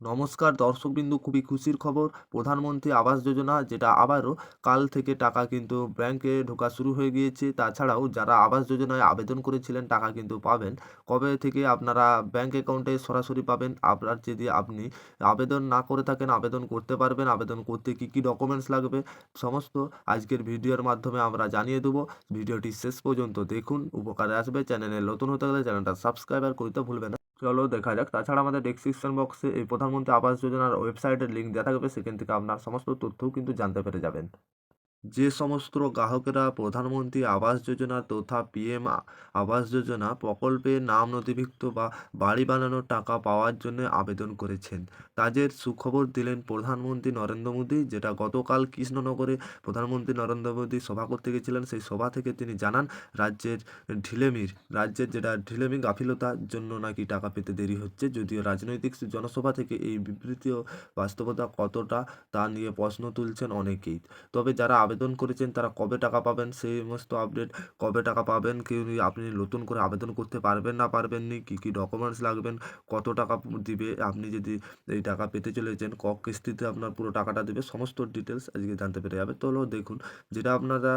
নমস্কার, দর্শকবিন্দু, খুবই খুশির খবর। প্রধানমন্ত্রী আবাস যোজনা, যেটা আবারও কাল থেকে টাকা কিন্তু ব্যাংকে ঢোকা শুরু হয়ে গিয়েছে। তাছাড়াও যারা আবাস যোজনায় আবেদন করেছিলেন, টাকা কিন্তু পাবেন। কবে থেকে আপনারা ব্যাংক অ্যাকাউন্টে সরাসরি পাবেন? আপনার যদি আপনি আবেদন না করে থাকেন, আবেদন করতে পারবেন। আবেদন করতে কী কী ডকুমেন্টস লাগবে? সমস্ত আজকের ভিডিওর মাধ্যমে আমরা জানিয়ে দেবো। ভিডিওটি শেষ পর্যন্ত দেখুন, উপকারে আসবে। চ্যানেলে নতুন হতে গেলে চ্যানেলটা সাবস্ক্রাইবার করতে ভুলবেন না। চলো দেখা যাক। তাছাড়া আমাদের ডেসক্রিপশন বক্সে এই প্রধানমন্ত্রী আবাস যোজনার ওয়েবসাইটের লিঙ্ক দেওয়া থাকবে। সেখান থেকে আপনার সমস্ত তথ্যও কিন্তু জানতে পেরে যাবেন। যে সমস্ত গ্রাহকেরা প্রধানমন্ত্রী আবাস যোজনা তথা পিএম আবাস যোজনা প্রকল্পে নাম নথিভুক্ত বা বাড়ি বানানোর টাকা পাওয়ার জন্য আবেদন করেছেন, তাদের সুখবর দিলেন প্রধানমন্ত্রী নরেন্দ্র মোদী, যেটা গতকাল কৃষ্ণনগরে প্রধানমন্ত্রী নরেন্দ্র মোদী সভা করতে গেছিলেন। সেই সভা থেকে তিনি জানান, রাজ্যের ঢিলেমির, রাজ্যের যেটা ঢিলেমি গাফিলতার জন্য নাকি টাকা পেতে দেরি হচ্ছে, যদিও রাজনৈতিক জনসভা থেকে এই বিবৃতি বাস্তবতা কতটা তা নিয়ে প্রশ্ন তুলছেন অনেকেই। তবে যারা আবেদন করেছেন, তারা কবে টাকা পাবেন সেই সমস্ত আপডেট কবে টাকা পাবেন, কেউ আপনি নতুন করে আবেদন করতে পারবেন না পারবেন নি, কী কী ডকুমেন্টস লাগবেন, কত টাকা দিবে, আপনি যদি এই টাকা পেতে চলেছেন, ক কিস্তিতে আপনার পুরো টাকাটা দেবে, সমস্ত ডিটেলস আজকে জানতে পেরে যাবে। তো হলো দেখুন, যেটা আপনারা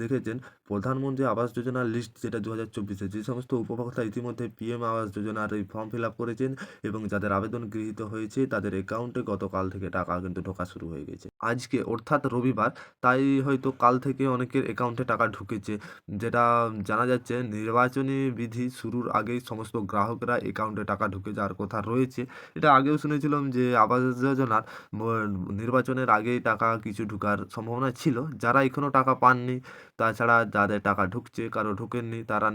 দেখেছেন, প্রধানমন্ত্রী আবাস যোজনার লিস্ট যেটা দু হাজার চব্বিশে, যে সমস্ত উপভোক্তা ইতিমধ্যে পিএম আবাস যোজনার এই ফর্ম ফিল আপ করেছেন এবং যাদের আবেদন গৃহীত হয়েছে, তাদের অ্যাকাউন্টে গতকাল থেকে টাকা কিন্তু ঢোকা শুরু হয়ে গেছে। আজকে অর্থাৎ রবিবার, তাই হয়তো কাল থেকে অনেকের অ্যাকাউন্টে টাকা ঢুকেছে। যেটা জানা যাচ্ছে, নির্বাচনী বিধি শুরুর আগেই সমস্ত গ্রাহকরা অ্যাকাউন্টে টাকা ঢুকে যাওয়ার কথা রয়েছে। এটা আগেও শুনেছিলাম যে আবাস যোজনার নির্বাচনের আগেই টাকা কিছু ঢুকার সম্ভাবনা ছিল। যারা এখনও টাকা পাননি, তাছাড়া যাদের টাকা ঢুকছে, কারও ঢুকেননি, তারা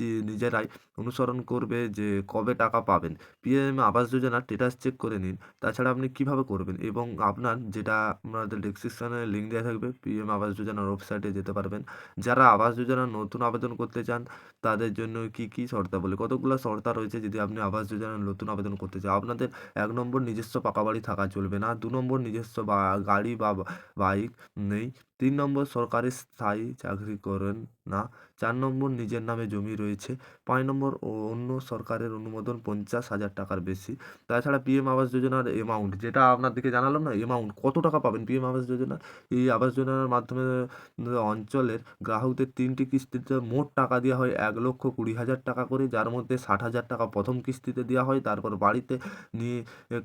নিজেরাই অনুসরণ করবে যে কবে টাকা পাবেন। পিএম আবাস যোজনার স্টেটাস চেক করে নিন, তাছাড়া আপনি কীভাবে করবেন এবং আপনার যেটা আপনাদের ডিসক্রিপশানে লিঙ্ক দেওয়া থাকবে পিএম আবাস যোজনার ওয়েবসাইটে যেতে পারবেন। যারা আবাস যোজনার নতুন আবেদন করতে চান, তাদের জন্য কি কি শর্তাবলী? কতগুলো শর্তা রয়েছে যদি আপনি আবাস যোজনার নতুন আবেদন করতে চান? আপনাদের এক নম্বর নিজস্ব পাকা বাড়ি থাকা চলবে না, দু নম্বর নিজস্ব বা, গাড়ি বা, বাইক নেই। তিন নম্বর সরকারি স্থায়ী চাকরি করেন না, চার নম্বর নিজের নামে জমি রয়েছে, পাঁচ নম্বর ও অন্য সরকারের অনুমোদন পঞ্চাশ হাজার টাকার বেশি। তাছাড়া পিএম আবাস যোজনার অ্যামাউন্ট যেটা আপনার আপনাদেরকে জানালাম না অ্যামাউন্ট কত টাকা পাবেন পিএম আবাস যোজনা এই আবাস যোজনার মাধ্যমে অঞ্চলের গ্রাহকদের তিনটি কিস্তিতে মোট টাকা দেওয়া হয় এক লক্ষ কুড়ি হাজার টাকা করে, যার মধ্যে ষাট হাজার টাকা প্রথম কিস্তিতে দেওয়া হয়। তারপর বাড়িতে নিয়ে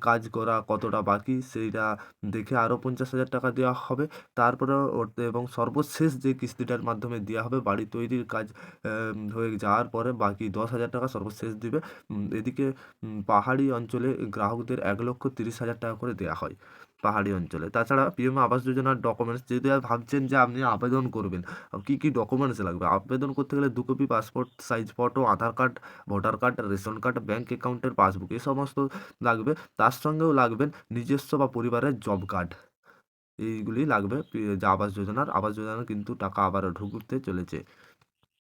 কাজ করা কতটা বাকি, সেইটা দেখে আরও পঞ্চাশ হাজার টাকা দেওয়া হবে। তারপরে এবং সর্বশেষ যে কিস্তিটার মাধ্যমে দেওয়া হবে বাড়ি তৈরির কাজ হয়ে যাওয়ার পরে বাকি দশ হাজার টাকা সর্বশেষ দিবে। এদিকে পাহাড়ি অঞ্চলে গ্রাহকদের এক লক্ষ তিরিশ হাজার টাকা করে দেওয়া হয় পাহাড়ি অঞ্চলে। তাছাড়া পিএম আবাস যোজনার ডকুমেন্টস যদি ভাবছেন যে আপনি আবেদন করবেন কী কী ডকুমেন্টস লাগবে? আবেদন করতে গেলে দু copy passport size photo Aadhaar card voter card ration card bank অ্যাকাউন্টের পাসবুক এই সমস্ত লাগবে। তার সঙ্গেও লাগবেন নিজস্ব বা পরিবারের জব কার্ড এইগুলি লাগবে যে আবাস যোজনার। আবাস যোজনা কিন্তু টাকা আবারও ঢুকতে চলেছে।